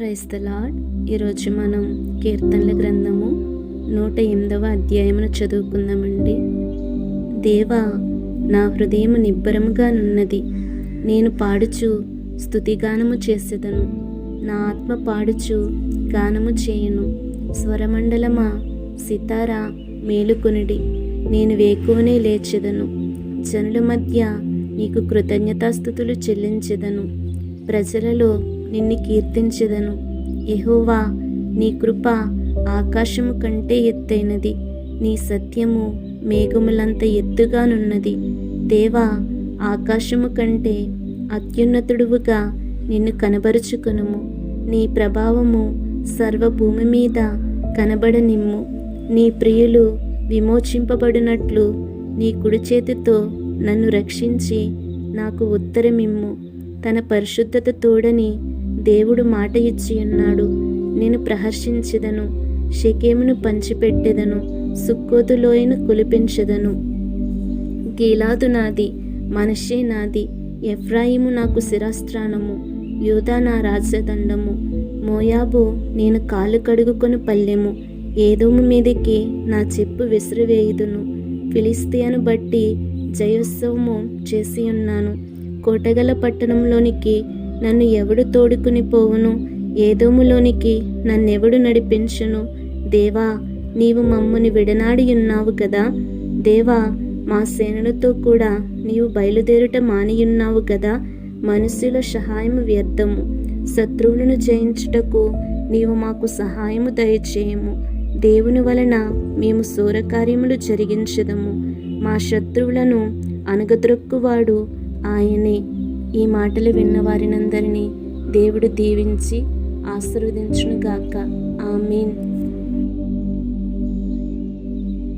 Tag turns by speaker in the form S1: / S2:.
S1: Price the lord ఈరోజు మనం కీర్తనల గ్రంథము నూట ఎనిమిదవ అధ్యాయమును చదువుకుందామండి. దేవా నా హృదయము నిబ్బరముగా నున్నది. నేను పాడుచు స్థుతిగానము చేసేదను. నా ఆత్మ పాడుచు గానము చేయును. స్వరమండలమా సితారా మేలుకొనిడి. నేను వేకువనే లేచెదను. జనుల మధ్య నీకు కృతజ్ఞతాస్థుతులు చెల్లించెదను. ప్రజలలో నిన్ను కీర్తించెదను. ఎహోవా నీ కృప ఆకాశము కంటే ఎత్తైనది. నీ సత్యము మేఘములంత ఎత్తుగానున్నది. దేవా ఆకాశము కంటే అత్యున్నతుడువుగా నిన్ను కనబరుచుకునుము. నీ ప్రభావము సర్వభూమి మీద కనబడనిమ్ము. నీ ప్రియులు విమోచింపబడినట్లు నీ కుడి చేతితో నన్ను రక్షించి నాకు ఉత్తరమిమ్ము. తన పరిశుద్ధత తోడని దేవుడు మాట ఇచ్చి ఉన్నాడు. నేను ప్రహర్షించెదను. షకేమును పంచిపెట్టెదను. సుక్కోతులోయను కులిపించెదను. గీలాదు నాది మనషే నాది. ఎఫ్రాయిము నాకు శిరస్త్రాణము యూదా నా రాజదండము. మోయాబు నేను కాలు కడుగుకొని పల్లెము. ఏదోము మీదకి నా చెప్పు విసిరివేయుదును. ఫిలిస్తీయను బట్టి జయోత్సవము చేసి ఉన్నాను కోటగల పట్టణంలోనికి నన్ను ఎవడు తోడుకుని పోవును? ఏదోములోనికి నన్నెవడు నడిపించును? దేవా నీవు మమ్మని విడనాడి ఉన్నావు కదా? దేవా మా సేనలతో కూడా నీవు బయలుదేరుట మానియున్నావు కదా? మనుషుల సహాయము వ్యర్థము. శత్రువులను జయించుటకు నీవు మాకు సహాయము దయచేయము. దేవుని వలన మేము శూరకార్యములు జరిగించదము. మా శత్రువులను అనగద్రొక్కువాడు ఆయనే. ఈ మాటలు విన్న వారినందరినీ దేవుడు దీవించి ఆశీర్వదించునుగాక. ఆమెన్.